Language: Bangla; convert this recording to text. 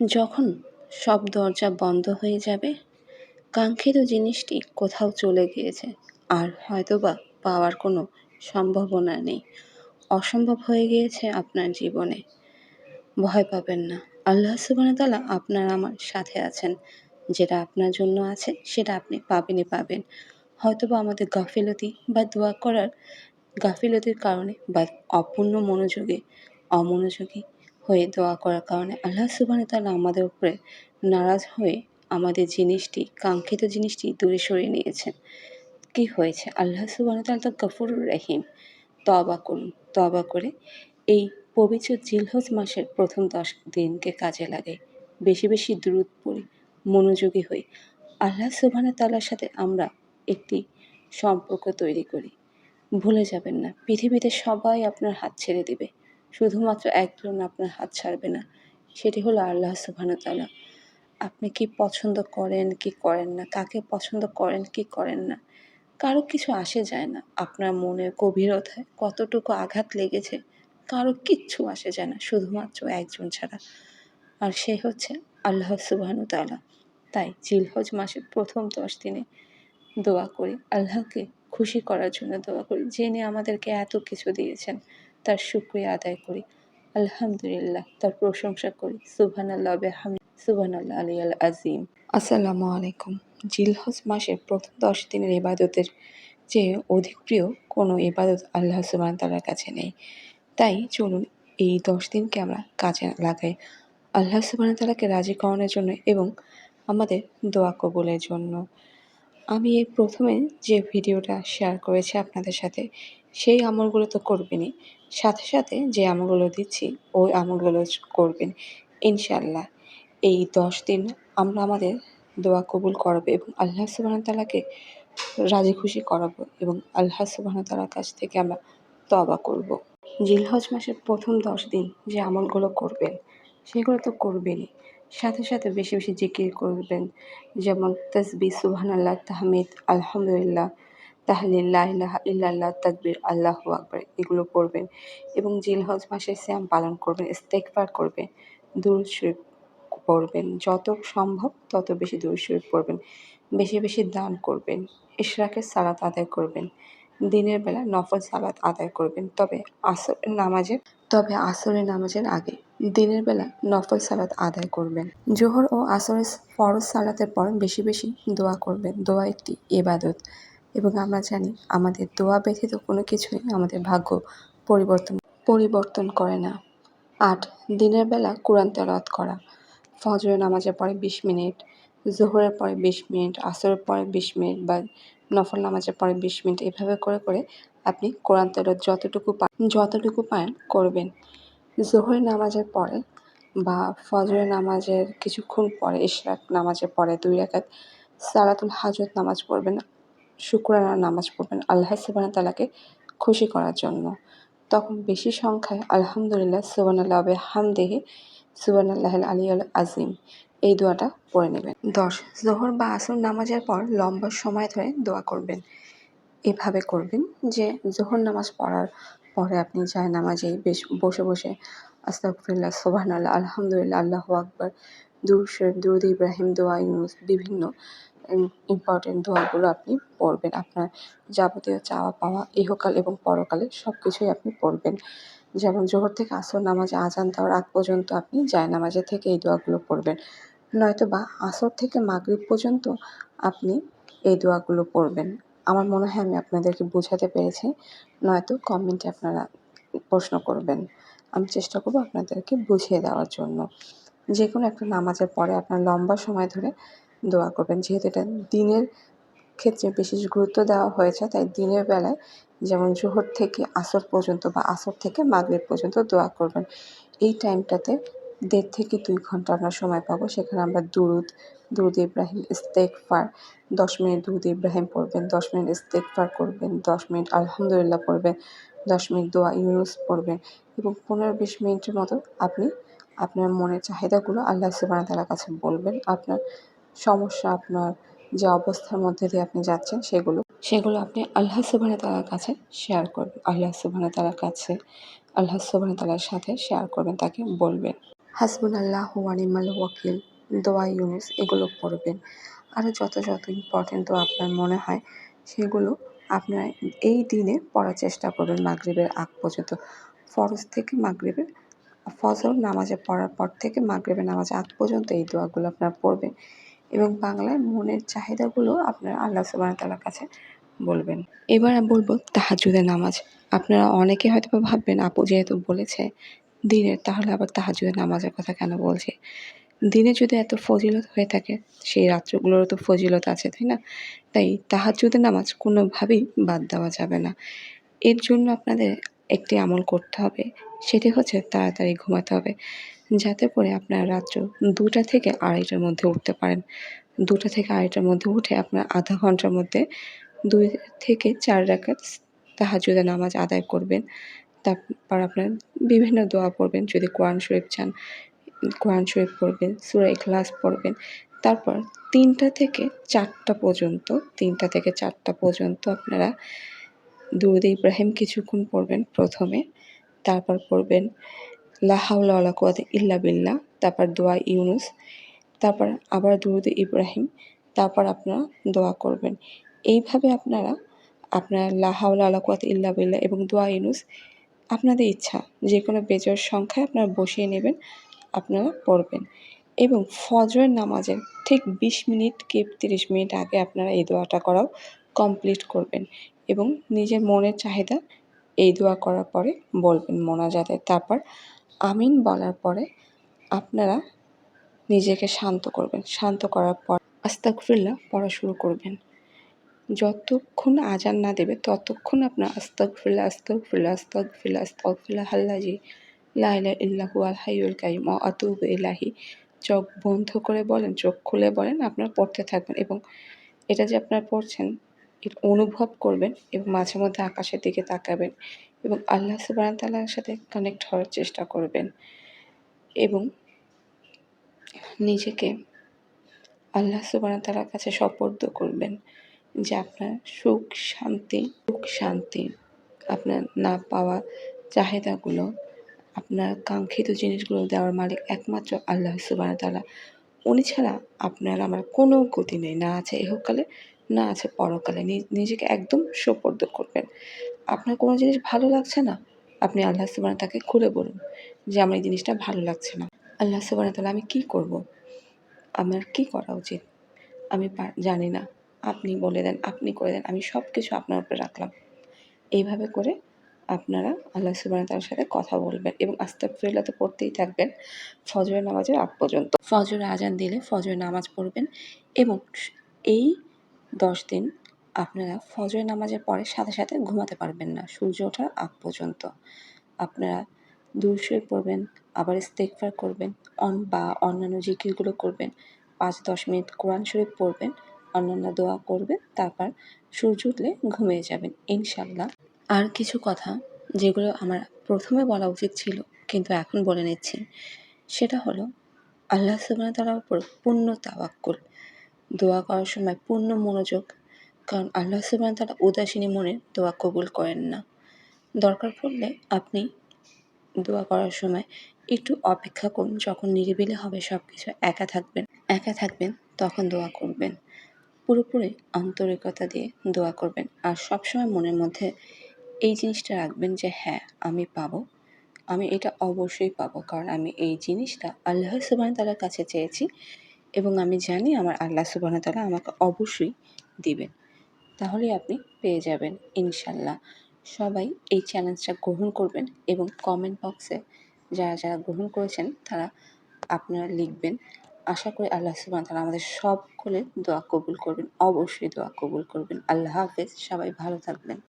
যখন সব দরজা বন্ধ হয়ে যাবে, কাঙ্ক্ষিত জিনিসটি কোথাও চলে গিয়েছে। আর হয়তোবা পাওয়ার কোনো সম্ভাবনা নেই। অসম্ভব হয়ে গিয়েছে আপনার জীবনে। ভয় পাবেন না। আল্লাহ সুবাহতাল্লাহ আপনার আমার সাথে আছেন। যেটা আপনার জন্য আছে, সেটা আপনি পাবেনই পাবেন। হয়তোবা আমাদের গাফিলতি বা দোয়া করার গাফিলতির কারণে বা অপূর্ণ মনোযোগে, অমনোযোগী হয়ে দোয়া করার কারণে আল্লাহ সুবাহ তালা আমাদের উপরে নারাজ হয়ে আমাদের জিনিসটি, কাঙ্ক্ষিত জিনিসটি দূরে সরিয়ে নিয়েছেন। কি হয়েছে? আল্লাহ সুবাহ তাআলা তো গফুরুর রহিম। তবা করুন। তবা করে এই পবিত্র জিলহজ মাসের প্রথম দশ দিনকে কাজে লাগে বেশি বেশি দূরত পড়ি, মনোযোগী হই। আল্লাহ সুবহানাহু তাআলার সাথে আমরা একটি সম্পর্ক তৈরি করি। ভুলে যাবেন না। পৃথিবীতে সবাই আপনার হাত ছেড়ে দিবে। শুধুমাত্র একজন আপনার হাত ছাড়বে না, সেটি হলো আল্লাহ সুবহানাহু তাআলা। আপনি কি পছন্দ করেন, কি করেন না? কাকে পছন্দ করেন, কি করেন না? কারও কিছু আসে যায় না। আপনার মনের গভীরতায় কতটুকু আঘাত লেগেছে, কারও কিচ্ছু আসে যায় না, শুধুমাত্র একজন ছাড়া। আর সে হচ্ছে আল্লাহ সুবাহানু তালা তাই জিলহজ মাসের প্রথম দশ দিনে দোয়া করি, আল্লাহকে খুশি করার জন্য দোয়া করি, যিনি আমাদেরকে এত কিছু দিয়েছেন। তার শুক্রিয়া আদায় করি। আলহামদুলিল্লাহ, তার প্রশংসা করি। সুবহান আল্লাহ বেহাম সুবহান আল্লাহ আলী আল আজিম। আসসালামু আলাইকুম। জিলহজ মাসের প্রথম দশ দিনের ইবাদতের চেয়ে অধিক প্রিয় কোনো ইবাদত আল্লাহ সুবাহ তালার কাছে নেই। তাই চলুন এই দশ দিনকে আমরা কাজে লাগাই। আল্লাহ সুবাহ তালাকে রাজি করানোর জন্য এবং আমাদের দোয়া কবুলের জন্য। আমি এই প্রথমে যে ভিডিওটা শেয়ার করেছি আপনাদের সাথে সেই আমলগুলো তো করবেনই সাথে সাথে যে আমলগুলো দিচ্ছি, ওই আমলগুলো করবেন ইনশাল্লাহ এই দশ দিন আমরা আমাদের দোয়া কবুল করাবো এবং আল্লাহ সুবাহ তালাকে রাজি খুশি করাবো এবং আল্লাহ সুবাহ তালার কাছ থেকে আমরা তবা করব। জিলহজ মাসের প্রথম দশ দিন যে আমলগুলো করবেন, সেগুলো তো করবেনই। সাথে সাথে বেশি বেশি জিকির করবেন, যেমন তসবি সুবহান আল্লাহ তাহমিদ, আলহামদুলিল্লাহ তাহলিল্লাহ ইল্লাল্লাহ, তকবির, আল্লাহ আকবর, এগুলো পড়বেন। এবং জিলহজ মাসে শ্যাম পালন করবেন ইস্তেকবার করবেন, দুরুদ শরীফ পড়বেন। যত সম্ভব তত বেশি দুরুদ শরীফ পড়বেন। বেশি বেশি দান করবেন, ইশরাকের সালাত আদায় করবেন, দিনের বেলা নফল সালাত আদায় করবেন। তবে আসরের নামাজের, তবে আসরের নামাজের আগে দিনের বেলা নফল সালাত আদায় করবেন। জোহর ও আসরের ফরজ সালাতের পর বেশি বেশি দোয়া করবেন। দোয়া একটি এবাদত এবং আমরা জানি আমাদের দোয়া ব্যথিত কোনো কিছুই আমাদের ভাগ্য পরিবর্তন পরিবর্তন করে না। আট, দিনের বেলা কোরআন তেলাওয়াত করা। ফজরের নামাজের পরে বিশ মিনিট, জোহরের পরে বিশ মিনিট, আসরের পরে বিশ মিনিট বা নফল নামাজের পরে বিশ মিনিট এভাবে করে করে আপনি কোরআন তেলাওয়াত যতটুকু যতটুকু পান করবেন। জোহরের নামাজের পরে বা ফজরের নামাজের কিছুক্ষণ পরে, ইশরাক নামাজের পরে দুই রাকাত সালাতুল হাজত নামাজ পড়বেন শুক্রানা নামাজ পড়বেন আল্লাহ সুবাহ তালাকে খুশি করার জন্য। তখন বেশি সংখ্যায় আলহামদুলিল্লাহ সুবান আল্লাহ হামদেহে সুবান আল্লাহ আলী আল আজিম এই দোয়াটা পড়ে নেবেন। দশ, জোহর বা আসর নামাজের পর লম্বা সময় ধরে দোয়া করবেন। এভাবে করবেন যে জোহর নামাজ পড়ার পরে আপনি যায় নামাজেই বেশ বসে বসে আস্তাগফিরুল্লাহ সোহান আল্লাহ আলহামদুলিল্লাহ, আল্লাহ আকবর শরীফ, দুরুদ ইব্রাহিম, দোয়া, ইউনুস, বিভিন্ন ইম্পর্টেন্ট দোয়াগুলো আপনি পড়বেন। আপনার যাবতীয় চাওয়া পাওয়া, ইহকাল এবং পরকালে সব কিছুই আপনি পড়বেন। যেমন জোহর থেকে আসর নামাজে, আজান দেওয়ার আগ পর্যন্ত আপনি যায় নামাজের থেকে এই দোয়াগুলো পড়বেন। নয়তো বা আসর থেকে মাগরিব পর্যন্ত আপনি এই দোয়াগুলো পড়বেন। আমার মনে হয় আমি আপনাদেরকে বোঝাতে পেরেছি, নয়তো কমেন্টে আপনারা প্রশ্ন করবেন। আমি চেষ্টা করব আপনাদেরকে বুঝিয়ে দেওয়ার জন্য। যে কোনো একটা নামাজের পরে আপনার লম্বা সময় ধরে দোয়া করবেন। যেহেতু এটা দিনের ক্ষেত্রে বিশেষ গুরুত্ব দেওয়া হয়েছে, তাই দিনের বেলায় যেমন জোহর থেকে আসর পর্যন্ত বা আসর থেকে মাগরিব পর্যন্ত দোয়া করবেন। এই টাইমটাতে দেড় থেকে দুই ঘণ্টা আমরা সময় পাবো। সেখানে আমরা দুরুদ দুরুদ ইব্রাহিম স্তেক ইস্তেকফার দশ মিনিট দুরুদ ইব্রাহিম পড়বেন, দশ মিনিট স্তেক ইস্তেকফার করবেন, দশ মিনিট আলহামদুলিল্লাহ পড়বেন, দশ মিনিট দোয়া ইউনুস পড়বেন এবং পনেরো বিশ মিনিটের মতো আপনি আপনার মনের চাহিদাগুলো আল্লাহ সুবাহ তালার কাছে বলবেন। আপনার সমস্যা আপনার যে অবস্থার মধ্যে দিয়ে আপনি যাচ্ছেন সেগুলো। সেগুলো আপনি আল্লাহ সুবাহ তালার কাছে শেয়ার করবেন। আল্লাহ সুবাহ তালার কাছে আল্লাহ সুবাহ তালার সাথে শেয়ার করবেন তাকে বলবেন। হাসবুন আল্লাহ ওয়ানিমাল ওয়াকিল দোয়া ইউনুস এগুলো পড়বেন। আরও যত যত ইম্পর্টেন্ট দোয়া আপনার মনে হয় সেগুলো আপনার এই দিনে পড়ার চেষ্টা করবেন মাগরিবের আগ পর্যন্ত। ফরজ থেকে মাগরিবের ফজর নামাজে পড়ার পর থেকে মাগরিবের নামাজ আগ পর্যন্ত এই দোয়াগুলো আপনার পড়বেন। এবং বাংলায় মনের চাহিদাগুলো আপনারা আল্লাহ সুবাহ তালার কাছে বলবেন। এবার বলব তাহাজুদের নামাজ। আপনারা অনেকে হয়তো ভাববেন, আপু যেহেতু বলেছে দিনের, তাহলে আবার তাহাজুদের নামাজের কথা কেন বলছে? দিনে যদি এত ফজিলত হয়ে থাকে, সেই রাত্রগুলোরও তো ফজিলত আছে, তাই না? তাই তাহাজুদের নামাজ কোনোভাবেই বাদ দেওয়া যাবে না। এর জন্য আপনাদের একটি আমল করতে হবে, সেটি হচ্ছে তাড়াতাড়ি ঘুমাতে হবে। যাতে করে আপনার রাত্র দুটা থেকে আড়াইটার মধ্যে উঠতে পারেন। দুটা থেকে আড়াইটার মধ্যে উঠে আপনার আধা ঘণ্টার মধ্যে দুই থেকে চার রাকাত তাহাজুদের নামাজ আদায় করবেন। তারপর আপনার বিভিন্ন দোয়া পড়বেন, যদি কোরআন শরীফ চান, কোরআন শরীফ পড়বেন, সুরা ইখলাস পড়বেন। তারপর তিনটা থেকে চারটা পর্যন্ত, তিনটা থেকে চারটা পর্যন্ত আপনারা দুরুদ ইব্রাহিম কিছুক্ষণ পড়বেন প্রথমে। তারপর পড়বেন লাহাউলা কুয়াতে ইল্লা বিল্লাহ, তারপর দোয়া ইউনুস, তারপর আবার দুরুদ ইব্রাহিম, তারপর আপনারা দোয়া করবেন। এইভাবে আপনারা, আপনার লাহাউলা আলা কুয়াতে ইল্লা বিল্লাহ এবং দোয়া ইউনুস, আপনাদের ইচ্ছা যে কোনো বেজোর সংখ্যায় আপনারা বসিয়ে নেবেন, আপনারা পড়বেন। এবং ফজরের নামাজের ঠিক বিশ মিনিট কি তিরিশ মিনিট আগে আপনারা এই দোয়াটা করাও কমপ্লিট করবেন এবং নিজের মনের চাহিদা এই দোয়া করার পরে বলবেন মোনাজাতে। তারপর আমিন বলার পরে আপনারা নিজেকে শান্ত করবেন। শান্ত করার পর আস্তাকফিল্লা পড়া শুরু করবেন। যতক্ষণ আজান না দেবে, ততক্ষণ আপনার আস্তাকফিল্লা আস্তাকফিল্লা আস্তাকফিল্লা আস্তাকফিল্লা হাল্লাজি লাইলা ইল্লাহু আল হাইউল কাইম আতুব ইলাহি। চোখ বন্ধ করে বলেন, চোখ খুলে বলেন, আপনার পড়তে থাকবেন এবং এটা যে আপনার পড়ছেন অনুভব করবেন এবং মাঝে মধ্যে আকাশের দিকে তাকাবেন। এবং আল্লাহ সুবাহ তাল্লার সাথে কানেক্ট হওয়ার চেষ্টা করবেন। এবং নিজেকে আল্লাহ সুবাহ তালার কাছে সপর্দ করবেন যে আপনার সুখ, শান্তি সুখ, শান্তি আপনার না পাওয়া চাহিদাগুলো, আপনার কাঙ্ক্ষিত জিনিসগুলো দেওয়ার মালিক একমাত্র আল্লাহ সুবাহ তালা উনি ছাড়া আপনার আমার কোনো গতি নেই, না আছে এহকালে, না আছে পরকালে। নিজেকে একদম সোপর্দ করবেন। আপনার কোনো জিনিস ভালো লাগছে না? আপনি আল্লাহ সুবাহ তাকে খুলে বলুন যে আমার এই জিনিসটা ভালো লাগছে না। আল্লাহ সুবাহ তাহলে আমি কি করব? আমার কি করা উচিত? আমি জানি না। আপনি বলে দেন, আপনি করে দেন, আমি সব কিছু আপনার উপরে রাখলাম। এইভাবে করে আপনারা আল্লাহ সুবাহ তার সাথে কথা বলবেন এবং আস্তে আস্তাকফিরুল্লাহ তো পড়তেই থাকবেন ফজরের নামাজের আগ পর্যন্ত। ফজর আজান দিলে ফজরের নামাজ পড়বেন এবং এই দশ দিন আপনারা ফজরের নামাজের পরে সাথে সাথে ঘুমাতে পারবেন না। সূর্য ওঠার আগ পর্যন্ত। আপনারা দুরশরীফ পড়বেন, আবার ইস্তেকফার করবেন, অন বা অন্যান্য জিকিরগুলো করবেন পাঁচ দশ মিনিট কোরআন শরীফ পড়বেন, অন্যান্য দোয়া করবেন, তারপর সূর্য উঠলে ঘুমিয়ে যাবেন ইনশাল্লাহ আর কিছু কথা যেগুলো আমার প্রথমে বলা উচিত ছিল, কিন্তু এখন বলে নিচ্ছি। সেটা হলো, আল্লাহ সুবাহ তালার উপর পূর্ণ তাওয়াক্কুল। দোয়া করার সময় পূর্ণ মনোযোগ কারণ আল্লাহ সুবাহ তালা উদাসীনী মনে দোয়া কবুল করেন না। দরকার পড়লে আপনি দোয়া করার সময় একটু অপেক্ষা করুন, যখন নিরিবিলি হবে সব কিছু একা থাকবেন একা থাকবেন, তখন দোয়া করবেন। পুরোপুরি আন্তরিকতা দিয়ে দোয়া করবেন। আর সবসময় মনের মধ্যে এই জিনিসটা রাখবেন যে হ্যাঁ আমি পাবো। আমি এটা অবশ্যই পাবো, কারণ আমি এই জিনিসটা আল্লাহ সুবাহ তালার কাছে চেয়েছি এবং আমি জানি আমার আল্লাহ সুবাহ তালা আমাকে অবশ্যই দিবেন। তাহলেই আপনি পেয়ে যাবেন, ইনশাল্লাহ। সবাই এই চ্যালেঞ্জটা গ্রহণ করবেন এবং কমেন্ট বক্সে যারা যারা গ্রহণ করেছেন, তারা আপনারা লিখবেন। আশা করি আল্লাহ সুবান তারা আমাদের সকলের দোয়া কবুল করবেন, অবশ্যই দোয়া কবুল করবেন। আল্লাহ হাফেজ, সবাই ভালো থাকবেন।